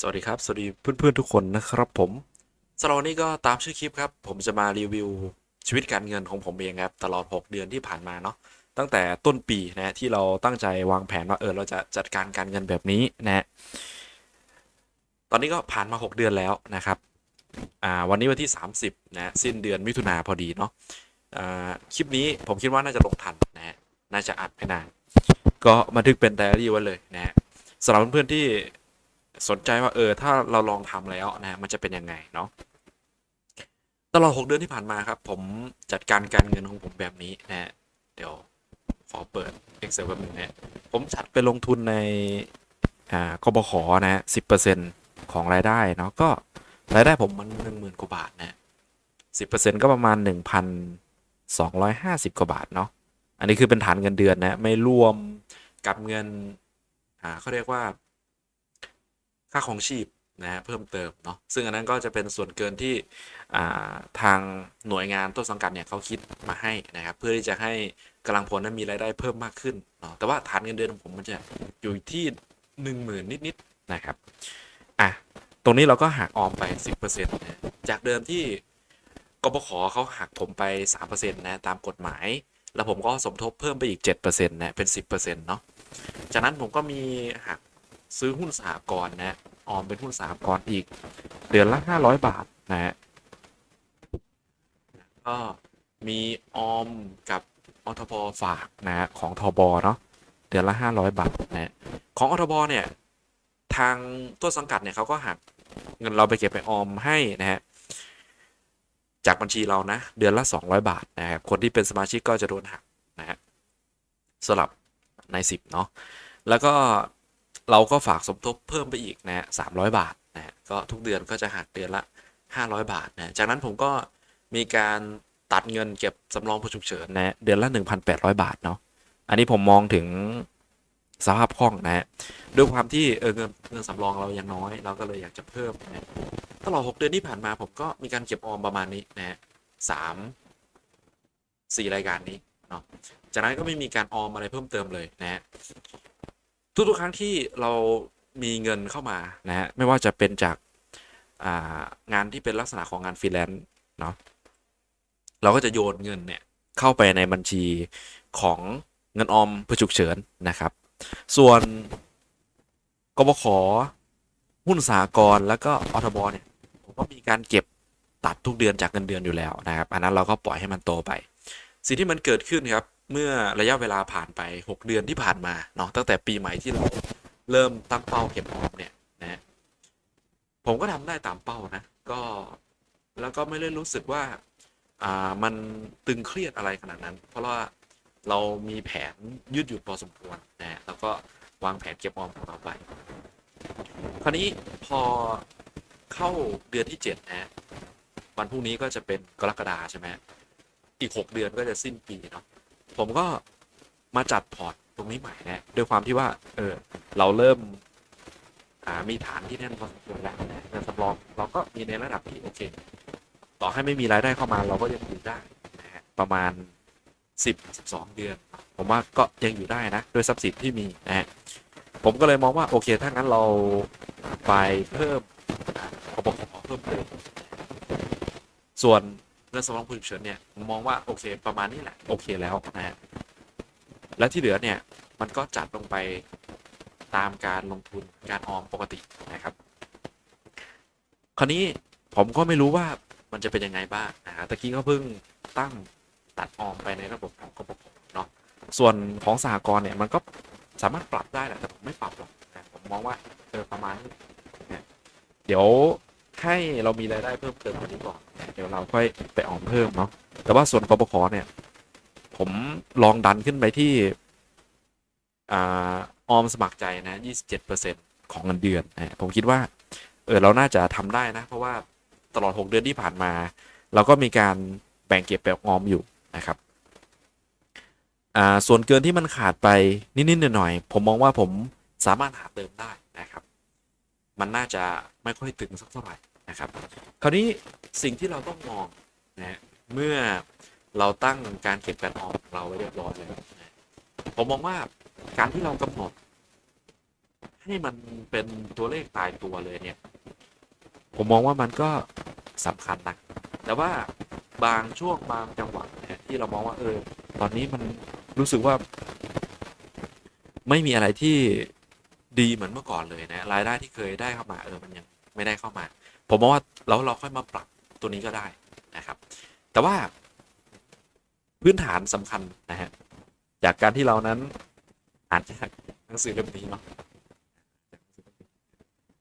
สวัสดีครับ สวัสดีเพื่อนๆทุกคนนะครับผมสำหรับวันนี้ก็ตามชื่อคลิปครับ ผมจะมารีวิวชีวิตการเงินของผมเองครับตลอด 6 เดือนที่ผ่านมาเนาะตั้งแต่ต้นปีนะที่เราตั้งใจวางแผนว่าเออเราจะจัดการการเงินแบบนี้นะตอนนี้ก็ผ่านมา 6 เดือนแล้วนะครับอ่าวันนี้วันที่ 30นะสิ้นเดือนมิถุนาพอดีเนาะอ่าคลิปนี้ผมคิดว่าน่าจะลงทันนะน่าจะอัดไม่นานก็บันทึกเป็นไดอารี่ไว้เลยนะสำหรับเพื่อนๆที่ สนใจว่าเออถ้าเราลองทำแล้วนะฮะมันจะเป็นยังไงเนาะตลอด 6 เดือนที่ผ่านมาครับ ผมจัดการการเงินของผมแบบนี้นะฮะเดี๋ยวขอเปิด Excel แบบนึงนะผมจัดไปลงทุนในอ่ากบขนะฮะสิของรายได้เนาะก็รายได้ผมมันหนึ่งหมื่นกว่าบาทนะสิบเปอร์เซ็นก็ประมาณหนึ่งพันสองร้อยห้าสิบกว่าบาทเนาะอันนี้คือเป็นฐานเงินเดือนนะไม่รวมกับเงินอ่าเขาเรียกว่า ค่าของชีพนะฮะเพิ่มเติมเนาะซึ่งอันนั้นก็จะเป็นส่วนเกินที่ทางหน่วยงานต้นสังกัดเนี่ยเขาคิดมาให้นะครับเพื่อที่จะให้กำลังพลนั้นมีรายได้เพิ่มมากขึ้นเนาะแต่ว่าฐานเงินเดือนของผมมันจะอยู่ที่หนึ่งหมื่นนิดๆนะครับอะตรงนี้เราก็หักออมไป 10%นะจากเดิมที่กบขเขาหักผมไป 3%นะตามกฎหมาย แล้วผมก็สมทบเพิ่มไปอีก 7%นะเป็น 10%เนาะจากนั้นผมก็มีหักซื้อหุ้นสหกรณ์นะ ออมเป็นหุ้นสหกรณ์อีก เดือนละ500บาทนะฮะก็มีออมกับอทบฝากนะฮะของทบเนาะเดือนละ500บาทนะฮะของอทบเนี่ยทางต้นสังกัดเนี่ยเขาก็หักเงินเราไปเก็บไปออมให้นะฮะจากบัญชีเรานะ เดือนละ 200 บาทนะครับคนที่เป็นสมาชิกก็จะโดนหักนะฮะสลับใน 10 เนาะแล้วก็ เราก็ฝากสมทบเพิ่มไปอีกนะสามร้อยบาทนะฮะก็ทุกเดือนก็จะหักเดือนละห้าร้อยบาทนะจากนั้นผมก็มีการตัดเงินเก็บสำรองผู้ฉุกเฉินนะฮะเดือนละหนึ่งพันแปดร้อยบาทเนาะอันนี้ผมมองถึงสภาพคล่องนะฮะด้วยความที่เออเงินเงินสำรองเรายังน้อย เราก็เลยอยากจะเพิ่มนะฮะตลอดหกเดือนที่ผ่านมาผมก็มีการเก็บออมประมาณนี้นะฮะสามสี่รายการนี้เนาะจากนั้นก็ไม่มีการออมอะไรเพิ่มเติมเลยนะฮะ ทุกๆครั้งที่เรามีเงินเข้ามานะฮะไม่ว่าจะเป็นจากางานที่เป็นลักษณะของงานฟรีแลนซ์เนาะเราก็จะโยนเงินเนี่ยเข้าไปในบัญชีของเงินออมเพื่อฉุกเฉินนะครับ ส่วนกบขหุ้นสากลแล้วก็อทบเนี่ยผมก็มีการเก็บตัดทุกเดือนจากเงินเดือนอยู่แล้วนะครับ อันนั้นเราก็ปล่อยให้มันโตไป สิ่งที่มันเกิดขึ้นครับ เมื่อระยะเวลาผ่านไป 6 เดือนที่ผ่านมาเนาะตั้งแต่ปีใหม่ที่เราเริ่มตั้งเป้าเก็บออมเนี่ยนะผมก็ทำได้ตามเป้านะก็แล้วก็ไม่ได้รู้สึกว่าอ่ามันตึงเครียดอะไรขนาดนั้น เพราะว่าเรามีแผนยืดหยุ่นพอสมควรนะแล้วก็วางแผนเก็บออมของเราไป คราวนี้พอเข้าเดือนที่7นะวันพรุ่งนี้ก็จะเป็นกรกฎาใช่ไหมอีก 6 เดือนก็จะสิ้นปีเนาะ ผมก็มาจัดพอร์ตตรงนี้ใหม่นะด้วยความที่ว่า เออ เราเริ่มอ่ามีฐานที่แน่นพอสมควรแล้วนะเงินสำรองเราก็มีในระดับที่โอเค ต่อให้ไม่มีรายได้เข้ามาเราก็ยังอยู่ได้นะฮะประมาณ 10 12 เดือน ผมว่าก็ยังอยู่ได้นะด้วยทรัพย์สินที่มีนะฮะผมก็เลยมองว่าโอเค ถ้างั้นเราไปเพิ่มอ่าปปขเพิ่มเติมส่วน เงินสำรองผู้ฉุกเฉินเนี่ยมองว่าโอเคประมาณนี้แหละโอเคแล้วนะฮะและที่เหลือเนี่ยมันก็จัดลงไปตามการลงทุนการออมปกตินะครับ คราวนี้ผมก็ไม่รู้ว่ามันจะเป็นยังไงบ้างนะฮะตะกี้ก็เพิ่งตั้งตัดออมไปในระบบของกบพเนาะส่วนของสหกรณ์เนี่ยมันก็สามารถปรับได้แหละแต่ผมไม่ปรับหรอกนะผมมองว่าเออประมาณนี้นะเดี๋ยวให้เรามีรายได้เพิ่มเติมกว่านี้ก่อน เดี๋ยวเราค่อยไปออมเพิ่มเนาะแต่ว่าส่วนกบขเนี่ย ผมลองดันขึ้นไปที่อออมสมัครใจนะ 27%ของเงินเดือนนะผมคิดว่า เออเราน่าจะทำได้นะ เพราะว่าตลอด 6 เดือนที่ผ่านมา เราก็มีการแบ่งเก็บแบบออมอยู่นะครับส่วนเกินที่มันขาดไปนิด ๆ หน่อย ๆ ผมมองว่าผมสามารถหาเติมได้นะครับ มันน่าจะไม่ค่อยตึงสักเท่าไหร่ นะครับ คราวนี้สิ่งที่เราต้องมองนะเมื่อเราตั้งการเก็บการออมของเราไว้เรียบร้อยแล้วนะผมมองว่าการที่เรากำหนด ให้มันเป็นตัวเลขตายตัวเลยเนี่ย ผมมองว่ามันก็สำคัญนะแต่ว่าบางช่วงบางจังหวะเนี่ยที่เรามองว่าเออ ตอนนี้มันรู้สึกว่า ไม่มีอะไรที่ดีเหมือนเมื่อก่อนเลยนะรายได้ที่เคยได้เข้ามาเออมันยังไม่ได้เข้ามา ผมมองว่าเราเราค่อยมาปรับตัวนี้ก็ได้นะครับ แต่ว่าพื้นฐานสำคัญนะฮะจากการที่เรานั้นอ่านจากหนังสือเล่มนี้เนาะ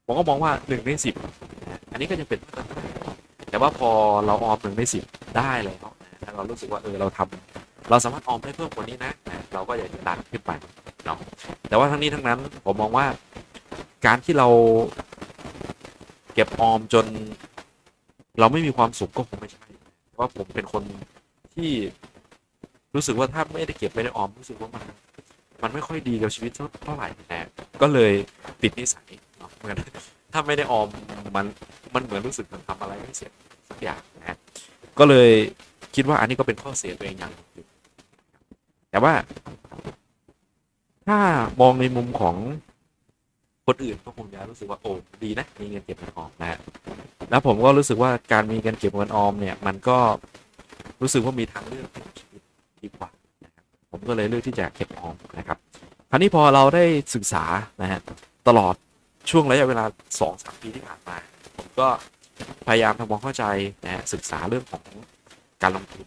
ผมก็มองว่าหนึ่งในสิบนะอันนี้ก็ยังเป็นมาตรฐานแต่ว่าพอเราออมหนึ่งในสิบได้แล้วนะถ้าเรารู้สึกว่าเออเราทำเราสามารถออมได้เพิ่มกว่านี้นะนะเราก็อยากจะดันขึ้นไปเนาะแต่ว่าทั้งนี้ทั้งนั้นผมมองว่าการที่เรา เก็บออมจน เราไม่มีความสุขก็คงไม่ใช่เพราะผมเป็นคนที่รู้สึกว่าถ้าไม่ได้เก็บไม่ได้ออมรู้สึกว่ามันมันไม่ค่อยดีกับชีวิตเท่าไหร่นะก็เลยติดนิสัยเนาะเหมือนถ้าไม่ได้ออมมันมันเหมือนรู้สึกมันทำอะไรไม่เสร็จสักอย่างนะก็เลยคิดว่าอันนี้ก็เป็นข้อเสียตัวเองอย่างหนึ่งแต่ว่าถ้ามองในมุมของ คนอื่นก็คงจะรู้สึกว่าโอ้ดีนะมีเงินเก็บเงินออมนะฮะแล้วผมก็รู้สึกว่าการมีเงินเก็บเงินออมเนี่ยมันก็รู้สึกว่ามีทางเลือกในชีวิตดีกว่านะครับผมก็เลยเลือกที่จะเก็บออมนะครับคราวนี้พอเราได้ศึกษานะฮะตลอดช่วงระยะเวลาสองสามปีที่ผ่านมาผมก็พยายามทำความเข้าใจนะฮะศึกษาเรื่องของการลงทุน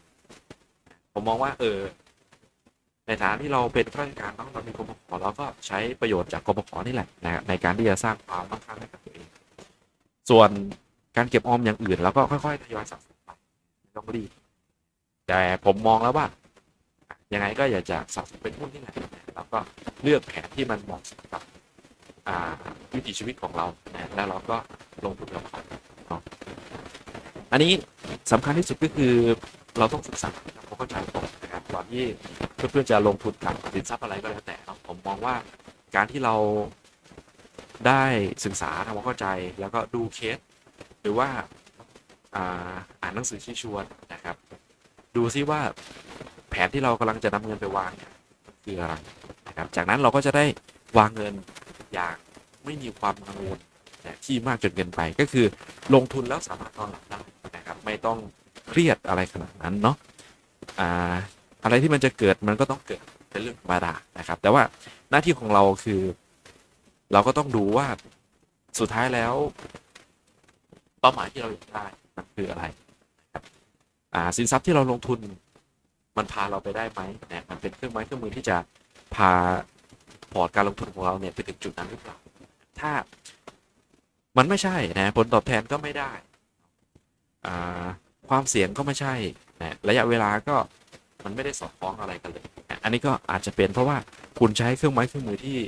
ผมมองว่าเออ ในฐานะที่เราเป็นข้าราชการเนาะเรามีกบขอเราก็ใช้ประโยชน์จากกบขนี่แหละนะในการที่จะสร้างความมั่งคั่งให้กับตัวเอง ส่วนการเก็บออมอย่างอื่นเราก็ค่อยๆทยอยสะสมไปต้องรีบแต่ผมมองแล้วว่ายังไงก็อยากจะสะสมเป็นหุ้นที่ไหนเราก็เลือกแผนที่มันเหมาะสมกับวิถีชีวิตของเรานะแล้วเราก็ลงทุนกับเขาอันนี้สำคัญที่สุดก็คือเราต้องศึกษาทำความเข้าใจก่อนนะครับก่อนที่ เพื่อนๆจะลงทุนกับสินทรัพย์อะไรก็แล้วแต่เนาะผมมองว่าการที่เราได้ศึกษาทำความเข้าใจแล้วก็ดูเคส หรือว่าอ่าอานหนังสือชี้ชวนนะครับ ดูซิว่าแผนที่เรากำลังจะนำเงินไปวางเนี่ยคืออะไรนะครับ จากนั้นเราก็จะได้วางเงินอย่างไม่มีความกังวลนที่มากจนเกินไปก็คือลงทุนแล้วสามารถนอนหลับได้นะครับ ไม่ต้องเครียดอะไรขนาดนั้นเนาะ อะไรที่มันจะเกิดมันก็ต้องเกิดเป็นเรื่องธรรมดานะครับ แต่ว่าหน้าที่ของเราคือ เราก็ต้องดูว่าสุดท้ายแล้ว เป้าหมายที่เราอยากได้มันคืออะไรนะครับอ่าสินทรัพย์ที่เราลงทุนมันพาเราไปได้ไหมนะมันเป็นเครื่องไม้เครื่องมือที่จะพาพอร์ตการลงทุนของเราเนี่ยไปถึงจุดนั้นหรือเปล่า ถ้ามันไม่ใช่นะผลตอบแทนก็ไม่ได้อ่าความเสี่ยงก็ไม่ใช่นะระยะเวลาก็ มันไม่ได้สอดคล้องอะไรกันเลย อันนี้ก็อาจจะเป็นเพราะว่าคุณใช้เครื่องไม้เครื่องมือที่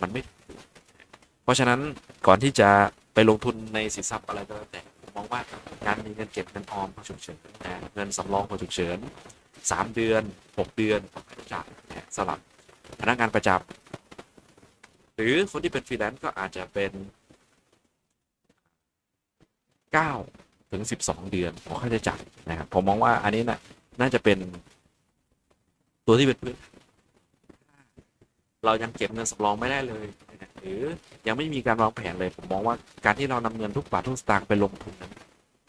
มันไม่ เพราะฉะนั้นก่อนที่จะไปลงทุนในสินทรัพย์อะไรก็แล้วแต่ผมมองว่าการมีเงินเก็บเงินออมพอฉุกเฉินนะเงินสำรองพอฉุกเฉินสามเดือนหกเดือนของค่าใช้จ่ายนะสลับพนักงานประจำหรือคนที่เป็นฟรีแลนซ์ก็อาจจะเป็นเก้าถึงสิบสองเดือนของค่าใช้จ่ายนะครับผมมองว่าอันนี้นะน่าจะเป็น ตัวที่เป็นพื้นเรายังเก็บเงินสำรองไม่ได้เลยหรือยังไม่มีการวางแผนเลยผมมองว่าการที่เรานำเงินทุกบาททุกสตางค์ไปลงทุนนั้น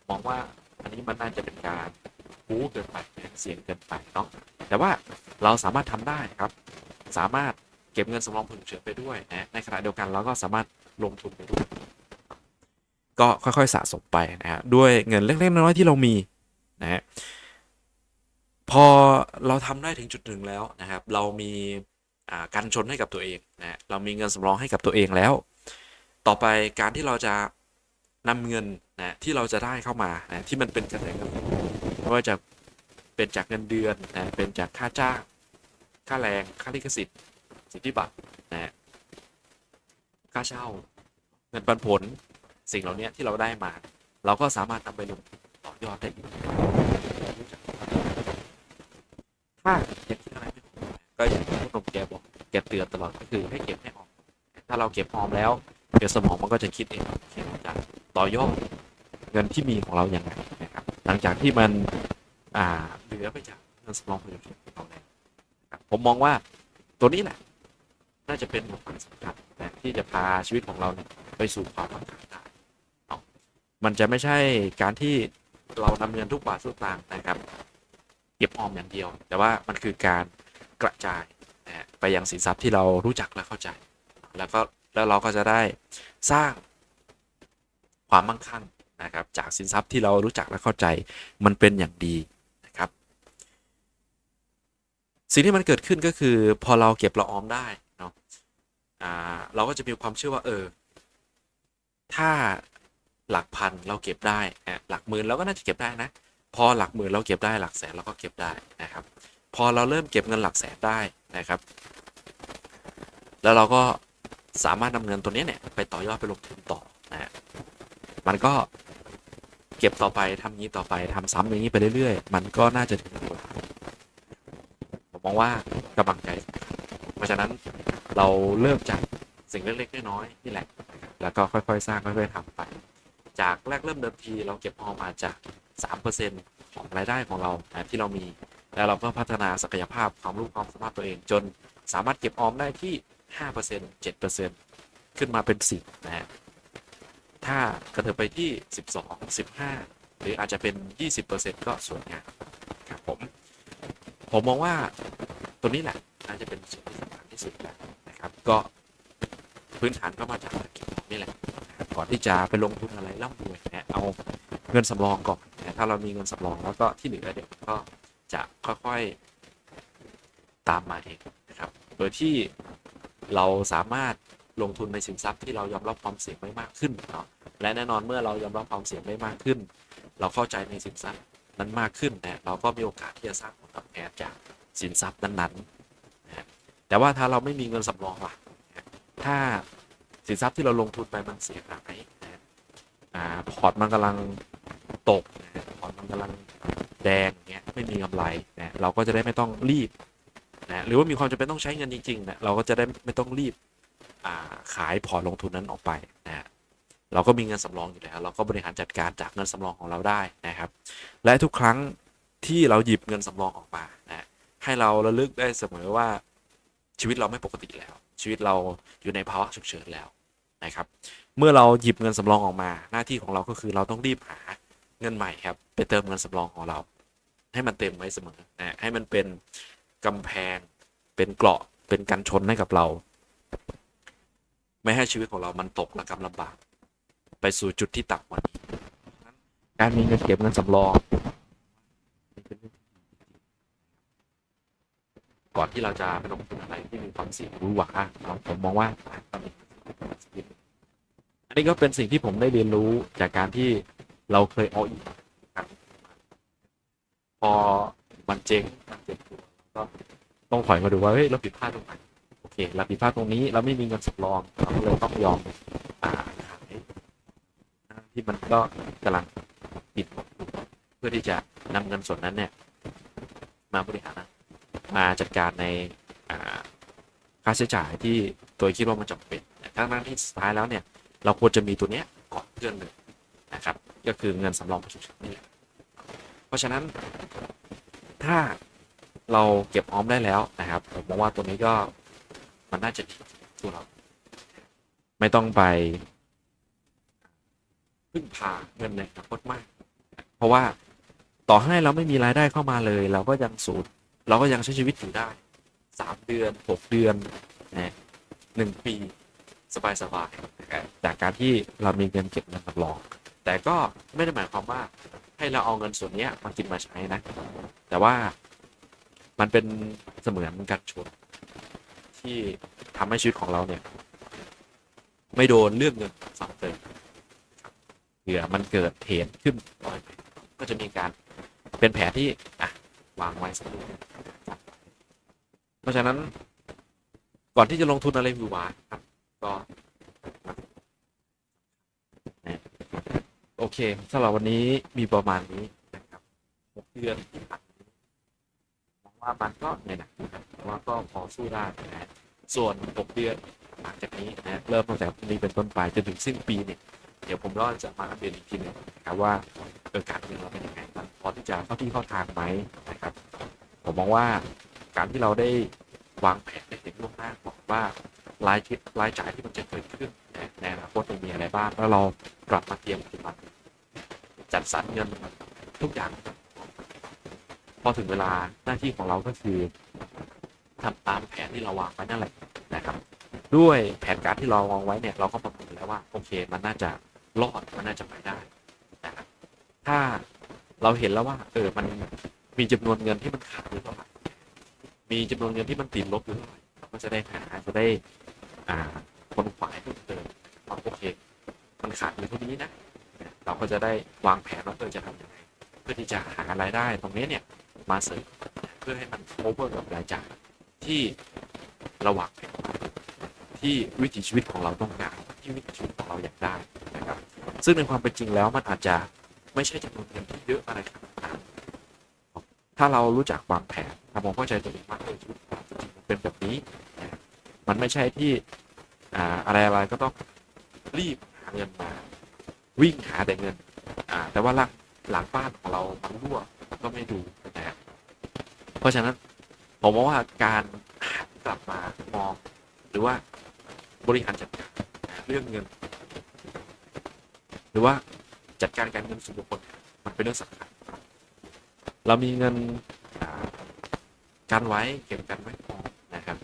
มองว่าอันนี้มันน่าจะเป็นการคูเกินไปเสี่ยงเกินไปเนาะแต่ว่าเราสามารถทำได้ครับ สามารถเก็บเงินสำรองผลฉุกเฉินไปด้วยนะในขณะเดียวกันเราก็สามารถลงทุนไปด้วยก็ค่อยๆสะสมไปนะฮะด้วยเงินเล็กๆน้อยๆที่เรามีนะฮะ พอเราทำได้ถึงจุดหนึ่งแล้วนะครับ เรามีการชนให้กับตัวเองนะเรามีเงินสำรองให้กับตัวเองแล้ว ต่อไปการที่เราจะนำเงินนะที่เราจะได้เข้ามานะที่มันเป็นกระแสเงินไม่ว่าจะเป็นจากเงินเดือนนะเป็นจากค่าจ้างค่าแรงค่าลิขสิทธิ์สิทธิบัตรนะค่าเช่า เงินปันผลสิ่งเหล่านี้ที่เราได้มา เราก็สามารถนำไปลงต่อยอดได้อีก ถ้ายังคิดอะไรไม่ออกก็อย่างที่คุณหนุ่มแกบอกแกเตือนตลอดก็คือให้เก็บให้ออมถ้าเราเก็บออมแล้วเดี๋ยวสมองมันก็จะคิดเองเขียนจะต่อยอดเงินที่มีของเราอย่างไรนะครับ หลังจากที่มันอ่าเหลือไปจากเงินสำรองประโยชน์ของเราแล้วผมมองว่าตัวนี้แหละ น่าจะเป็นบทบาทสำคัญที่จะพาชีวิตของเราเนี่ยไปสู่ความมั่งคั่งได้มันจะไม่ใช่การที่เรานำเงินทุกบาททุกสตางค์นะครับ ก็บออมอย่างเดียว แต่ว่ามันคือการกระจายนะไปยังสินทรัพย์ที่เรารู้จักและเข้าใจ แล้วก็แล้วเราก็จะได้สร้างความมั่งคั่งนะครับ จากสินทรัพย์ที่เรารู้จักและเข้าใจมันเป็นอย่างดีนะครับ สิ่งที่มันเกิดขึ้นก็คือ พอเราเก็บเราออมได้เนาะอ่าเราก็จะมีความเชื่อว่าเออ ถ้าหลักพันเราเก็บได้หลักหมื่นเราก็น่าจะเก็บได้นะ พอหลักหมื่นเราเก็บได้หลักแสนเราก็เก็บได้นะครับ พอเราเริ่มเก็บเงินหลักแสนได้นะครับ แล้วเราก็สามารถนำเงินตัวนี้เนี่ยไปต่อยอดไปลงทุนต่อนะฮะมันก็เก็บต่อไปทำงี้ต่อไปทำซ้ำอย่างนี้ไปเรื่อยๆ มันก็น่าจะถึงเวลาผมมองว่ากำลังใจ เพราะฉะนั้นเราเริ่มจากสิ่งเล็กๆน้อยๆนี่แหละ แล้วก็ค่อยๆ สร้างค่อยๆทำไป จากแรกเริ่มเดิมทีเราเก็บออมมาจาก 3%ของรายได้ของเราที่เรามี แล้วเราก็พัฒนาศักยภาพความรู้ความสามารถตัวเอง จนสามารถเก็บออมได้ที่ 5% 7%ขึ้นมาเป็น 10นะฮะถ้ากระเถิบไปที่ 12 15 หรืออาจจะเป็น 20%ก็สวยงามครับผม ผมมองว่าตัวนี้แหละน่าจะเป็นสิ่งที่สำคัญที่สุดแล้วนะครับ ก็พื้นฐานก็มาจากเก็บออมนี่แหละก่อนที่จะไปลงทุนอะไรร่ำรวยนะเอาเงินสำรองก่อน ถ้าเรามีเงินสำรองแล้วก็ที่เหลือเดี๋ยวก็จะค่อยๆตามมาเองนะครับ โดยที่เราสามารถลงทุนในสินทรัพย์ที่เรายอมรับความเสี่ยงไม่มากขึ้นเนาะและแน่นอนเมื่อเรายอมรับความเสี่ยงไม่มากขึ้น เราเข้าใจในสินทรัพย์นั้นมากขึ้นนะเราก็มีโอกาสที่จะสร้างผลตอบแทนจากสินทรัพย์นั้นๆนะแต่ว่าถ้าเราไม่มีเงินสำรองล่ะถ้าสินทรัพย์ที่เราลงทุนไปมันเสียหายนะอ่าพอร์ตมันกำลังตก กำลังแดงเงี้ยไม่มีกำไรนะเราก็จะได้ไม่ต้องรีบนะหรือว่ามีความจำเป็นต้องใช้เงินจริงๆนะเราก็จะได้ไม่ต้องรีบาขายพอร์ตลงทุนนั้นออกไปนะฮะเราก็มีเงินสำรองอยู่แล้ว เราก็บริหารจัดการจากเงินสำรองของเราได้นะครับ และทุกครั้งที่เราหยิบเงินสำรองออกมานะให้เราระลึกได้เสมอว่าชีวิตเราไม่ปกติแล้ว ชีวิตเราอยู่ในภาวะฉุกเฉินแล้วนะครับ เมื่อเราหยิบเงินสำรองออกมา หน้าที่ของเราก็คือเราต้องรีบหา เงินใหม่ครับ ไปเติมเงินสำรองของเรา ให้มันเต็มไว้เสมอนะให้มันเป็นกำแพง เป็นเกราะเป็นกันชนให้กับเรา ไม่ให้ชีวิตของเรามันตกระกำลำบาก ไปสู่จุดที่ต่ำกว่านี้การมีเงินเก็บเงินสำรองก่อนที่เราจะไปลงทุนอะไรที่มีความเสี่ยงรู้หวาเนาผมมองว่าอันนี้ก็เป็นสิ่งที่ผมได้เรียนรู้จากการที่ เราเคยเอาอีกครับพอมันเจ๊งมันเจ็บตัวก็ต้องถอยมาดูว่าเฮ้ยเราผิดพลาดตรงไหนโอเคเราผิดพลาดตรงนี้เราไม่มีเงินสำรองเราก็เลยต้องยอมอ่าขายที่มันก็กำลังปิดเพื่อที่จะนำเงินส่วนนั้นเนี่ย มาบริหารมาจัดการในค่าใช้จ่ายที่ตัวคิดว่ามันจำเป็นทั้งนั้นที่สุดท้ายแล้วเนี่ย เราควรจะมีตัวเนี้ยก่อนเพื่อนเลยนะครับ ก็คือเงินสำรองฉุกเฉินนี่แหละเพราะฉะนั้นถ้าเราเก็บออมได้แล้วนะครับผมมองว่าตัวนี้ก็มันน่าจะดีตัวเรา ไม่ต้องไปพึ่งพาเงินในอนาคตมาก เพราะว่าต่อให้เราไม่มีรายได้เข้ามาเลย เราก็ยังสูญเราก็ยังใช้ชีวิตอยู่ได้สามเดือนหกเดือนนะหนึ่งปีสบายสบายๆจากการที่เรามีเงินเก็บเงินสำรอง แต่ก็ไม่ได้หมายความว่าให้เราเอาเงินส่วนนี้มากินมาใช้นะ แต่ว่ามันเป็นเสมือนกันชนที่ทำให้ชีวิตของเราเนี่ย ไม่โดนเรื่องเงินซ้ำเติมเผื่อมันเกิดเหตุขึ้นบ่อยก็จะมีการเป็นแผนที่อะวางไว้สักนิดเพราะฉะนั้นก่อนที่จะลงทุนอะไรหวือหวาครับ ก็นะโอ เคสำหรับวันนี้มีประมาณนี้นะครับหกเดือนที่ผ่านมามองว่ามันก็เนื่ยนะว่าก็พอสู้ได้นะส่วนหกเดือนหลังจากนี้นะเริ่มตั้งแต่นี้เป็นต้นไปจนถึงสิ้นปีเนี่ยเดี๋ยวผมก็จะมาอัปเดตอีกทีหนึงนะครับว่าเออการเงินเราเป็นยังไงมันพอที่จะเข้าที่เข้าทางไหมนะครับ ผมมองว่าการที่เราได้วางแผนได้เห็นล่วงหน้าก่อนว่ารายที่รายจ่ายที่มันจะเกิดขึ้นนะในอนาคตจะมีอะไรบ้างแล้วเรากลับมาเตรียมปฏิบัติ จัดสรรเงินทุกอย่าง พอถึงเวลาหน้าที่ของเราก็คือทำตามแผนที่เราวางไว้นั่นแหละนะครับ ด้วยแผนการที่เราวางไว้เนี่ยเราก็ประเมินแล้วว่าโอเค มันน่าจะรอดมันน่าจะไปได้นะครับถ้าเราเห็นแล้วว่า เออมันมีจำนวนเงินที่มันขาดอยู่เท่าไหร่มีจำนวนเงินที่มันติดลบอยู่เท่าไหร่เราก็จะได้หาจะได้อ่าคนฝ่ายเพิ่มเติมว่าโอเค มันขาดอยู่เท่านี้นะ เราก็จะได้วางแผนว่าเออจะทำยังไงเพื่อที่จะหารายได้ตรงนี้เนี่ยมาเสริมเพื่อให้มันโอเวอร์กับรายจ่ายที่เราวางแผนที่วิถีชีวิตของเราต้องการที่วิถีชีวิตของเราอยากได้นะครับ ซึ่งในความเป็นจริงแล้วมันอาจจะไม่ใช่จำนวนเงินที่เยอะอะไรขนาดนั้นถ้าเรารู้จักวางแผนถ้ามเข้าใจตัวเองมากเลยชีวิตเราจริงๆมันเป็นแบบนี้ มันไม่ใช่ที่อะไรอะไรก็ต้องรีบหาเงินมา วิ่งหาแต่เงิน อ่า แต่ว่าหลังหลังบ้านของเรามันรั่วก็ไม่ดูนะครับเพราะฉะนั้นผมมองว่าการหันกลับมามอง หรือว่าบริหารจัดการเรื่องเงิน หรือว่าจัดการการเงินส่วนบุคคลมันเป็นเรื่องสำคัญเรามีเงินกันไว้เก็บกันไว้พอนะครับ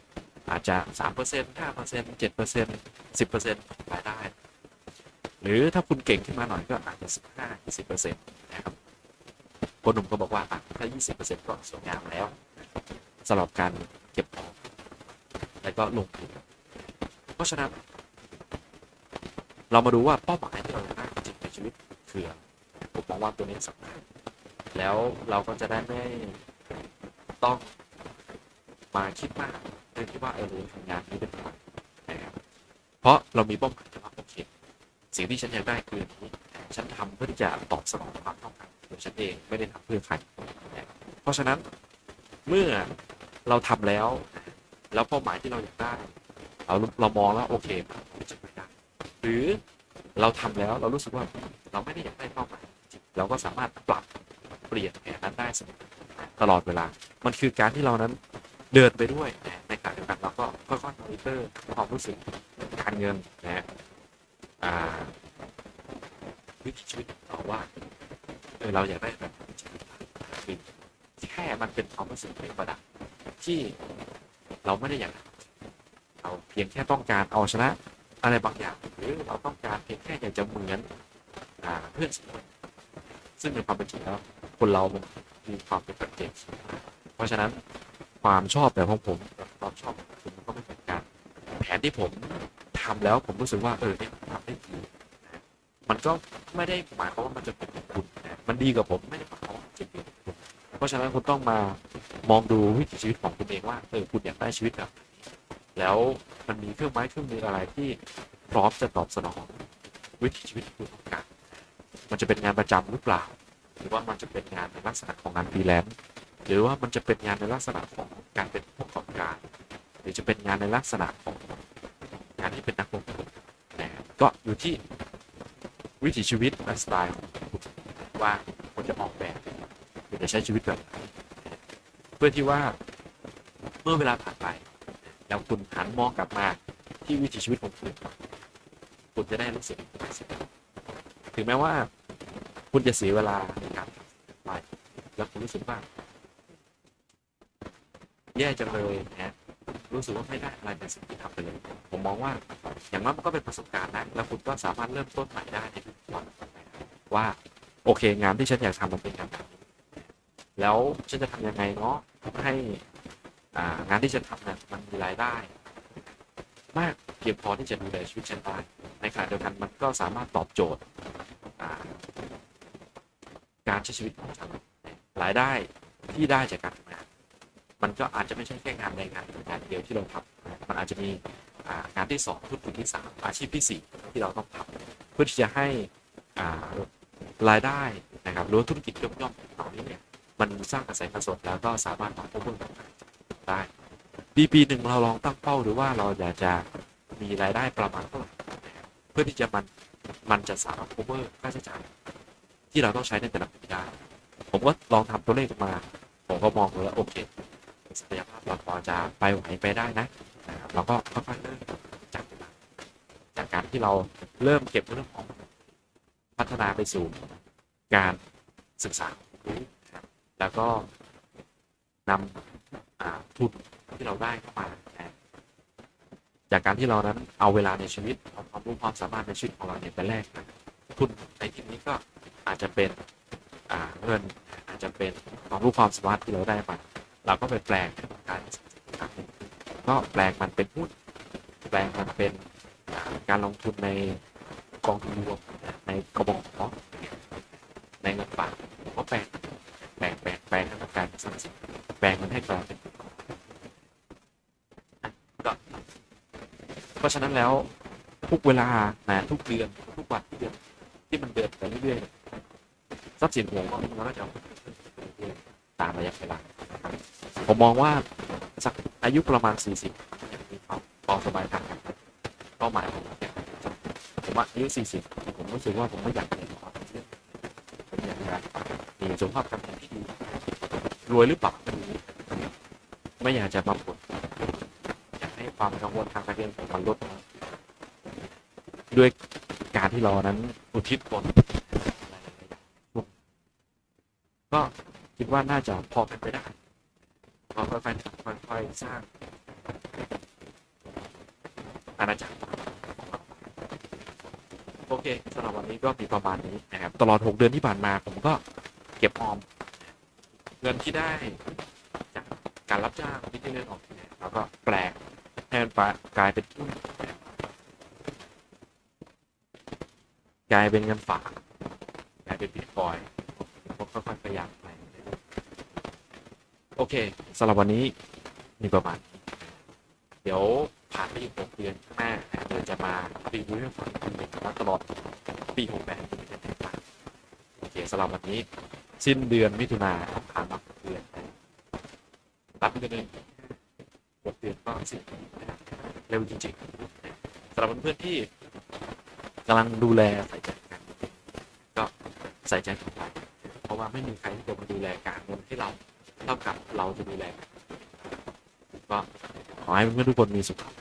อาจจะสามเปอร์เซ็นต์ห้าเปอร์เซ็นต์เจ็ดเปอร์เซ็นต์สิบเปอร์เซ็นต์รายได้ หรือถ้าคุณเก่งขึ้นมาหน่อยก็อาจจะสิบห้าสิบเปอร์เซ็นต์นะครับคนหนุ่มก็บอกว่าถ้ายี่สิบเปอร์เซ็นต์ก็สวยงามแล้วสำหรับการเก็บออมแล้วก็ลงทุนเพราะฉะนั้น เรามาดูว่าเป้าหมายที่เราจะได้จริงในชีวิตคืออะไรผมมองว่าตัวนี้สำคัญแล้วเราก็จะได้ไม่ต้องมาคิดมากเรื่องที่ว่าเออทำงานนี้เป็นอะไรนะครับเพราะเรามีเป้าหมาย สิ่งที่ฉันอยากได้คือนี้ฉันทำเพื่อที่จะตอบสนองความต้องการของฉันเองไม่ได้ทำเพื่อใครเพราะฉะนั้นเมื่อเราทำแล้ว แล้วเป้าหมายที่เราอยากได้เราเรามองแล้วโอเคมันจะไปได้หรือเราทำแล้วเรารู้สึกว่าเราไม่ได้อยากได้เป้าหมายเราก็สามารถปรับเปลี่ยนแผนนั้นได้เสมอตลอดเวลา มันคือการที่เรานั้นเดินไปด้วยในขณะเดียวกันเราก็ค่อยๆมอนิเตอร์ความรู้สึกการเงินนะฮะอ่า วิถีชีวิตของเราว่าเออเราอยากได้แบบชีวิตคือแค่มันเป็นความรู้สึกเป็นประดับที่เราไม่ได้อยากเราเพียงแค่ต้องการเอาชนะอะไรบางอย่างหรือเราต้องการเพียงแค่อยากจะเหมือนอเพื่อนสนิทซึ่งในความเป็นจริงแล้วคนเรามันมีความเป็นปัจเจกสูงเพราะฉะนั้นความชอบแบบของผมกับความชอบคุณมันก็ไม่เหมือนกันแผนที่ผมทำแล้วผมรู้สึกว่าเออเนี่ยทำได้ดีมันก็ ไม่ได้หมายความว่ามันจะเป็นของคุณนะมันดีกับผมไม่ได้หมายความว่าจะดีกับคุณเพราะฉะนั้นคุณต้องมามองดูวิถีชีวิตของคุณเองว่าเออคุณอยากได้ชีวิตแบบแล้วมันมีเครื่องไม้เครื่องมืออะไรที่พร้อมจะตอบสนอง วิถีชีวิตที่คุณต้องการมันจะเป็นงานประจำหรือเปล่า หรือว่ามันจะเป็นงานในลักษณะของงานฟรีแลนซ์หรือว่ามันจะเป็นงานในลักษณะของการเป็นผู้ประกอบการ หรือจะเป็นงานในลักษณะของงานที่เป็นนักลงทุนนะครับก็อยู่ที่ วิถีชีวิตและสไตล์ของคุณว่าคุณจะออกแบบคุณจะใช้ชีวิตแบบไหนเพื่อที่ว่าเมื่อเวลาผ่านไป แล้วคุณหันมองกลับมาที่วิถีชีวิตของคุณคุณจะได้รู้สึกถึงแม้ว่า คุณจะเสียเวลาในการไปแล้วคุณรู้สึกว่าแย่จังเลยนะรู้สึกว่าไม่ได้อะไรในสิ่งที่ทำไปเลย ผมมองว่าอย่างน้อยมันก็เป็นประสบการณ์นะ แล้วคุณก็สามารถเริ่มต้นใหม่ได้ใน ว่า โอเค งานที่ฉันอยากทำมันเป็นงานแบบนี้แล้วฉันจะทำยังไงเนาะให้อ่างานที่ฉันทำนี่ยมันมีรายได้ มากเพียงพอที่จะดูแลชีวิตฉันได้ในขณะเดียวกันมันก็สามารถตอบโจทย์อ่าการใช้ชีวิตของฉันรายได้ที่ได้จากการทำงาน มันก็อาจจะไม่ใช่แค่งานใดงานงานเดียวที่เราทำมันอาจจะมีงานที่สองธุรกิจที่สามอาชีพที่สี่ที่เราต้องทำเพื่อที่จะให้อ่า รายได้นะครับหรือธุรกิจย่อมๆเหล่านี้เนี่ยมันสร้างกระแสเงินสดแล้วก็สามารถต่อเพิ่มได้ปีปีหนึ่งเราลองตั้งเป้าหรือว่าเราอยากจะมีรายได้ประมาณเท่าไหร่เพื่อที่จะมันมันจะสามารถ cover ค่าใช้จ่ายที่เราต้องใช้ในแต่ละปีได้ ผมก็ลองทำตัวเลขมา ผมก็มองดูแล้วโอเคศักยภาพเราพอจะไปไหวไปได้นะนะครับเราก็ค่อยๆเริ่มจากการที่เราเริ่มเก็บเรื่องของ ฒนาไปสู่การศึกษา แล้วก็นำทุนที่เราได้เข้ามา จากการที่เรานั้นเอาเวลาในชีวิตเอาความรู้ความสามารถในชีวิตของเราเนี่ยไปแลกนะทุนในที่นี้ก็อาจจะเป็นเงินอาจจะเป็นความรู้ความสามารถที่เราได้มาเราก็ไปแปลงกายเป็นสิ่งต่างๆก็แปลงมันเป็นหุ้นแปลงมันเป็นการลงทุนในกองทุนรวม ในกบขในเงินฝากก็แปลงแปลงแปลงแปลงให้มันกลายเป็นทรัพย์สินแปลงมันให้กลายเป็นก็เพราะฉะนั้นแล้วทุกเวลานะทุกเดือนทุกวันที่เดือนที่มันเดินไปเรื่อยๆทรัพย์สินของเรามันก็จะตามระยะเวลาผมมองว่าสักอายุประมาณ 40ยังมีความพอสบายทางการเป้าหมายของผมผมว่าอายุ40 รู้สึกว่าผมไม่อยากเรียนความเรื่องผมอยากจะมีสุขภาพการเงินที่รวยหรือเปล่าไม่รู้ไม่อยากจะมาปวดอยากให้ความกังวลทางการเงินของมันลดลงด้วยการที่เรานั้นอุทิศตนก็คิดว่าน่าจะพอเป็นไปได้เราค่อยๆค่อยๆสร้างอาณาจักร โอเคสำหรับวันนี้ก็มีประมาณนี้นะครับตลอด 6 เดือนที่ผ่านมาผมก็เก็บออม เงินที่ได้จากการรับจ้างที่ได้เล่นออกเนี่ยแล้วก็แปลงให้มันกลายเป็นหุ้นกลายเป็นเงินฝากกลายเป็นบิตคอยน์ผมก็ค่อยๆพยายามไปโอเคสำหรับวันนี้มีประมาณนี้เดี๋ยว ผ่านไปอีก6เดือนข้างหน้านะครับเดี๋ยวจะมารีวิวให้ฟังคุณเป็นว่าตลอดปีหกแปดเป็นยังไงบ้างโอเคสำหรับวันนี้ สิ้นเดือนมิถุนาผ่านมาหกเดือนรับเดือนหนึ่งหกเดือนก็สิ้นเร็วจริงๆสำหรับเพื่อนๆที่กำลังดูแลใส่ใจกันก็ใส่ใจกันไปเพราะว่าไม่มีใครที่จะมาดูแลการเงินให้เราเท่ากับเราจะดูแลก็ขอให้เพื่อนทุกคนมีสุขภาพ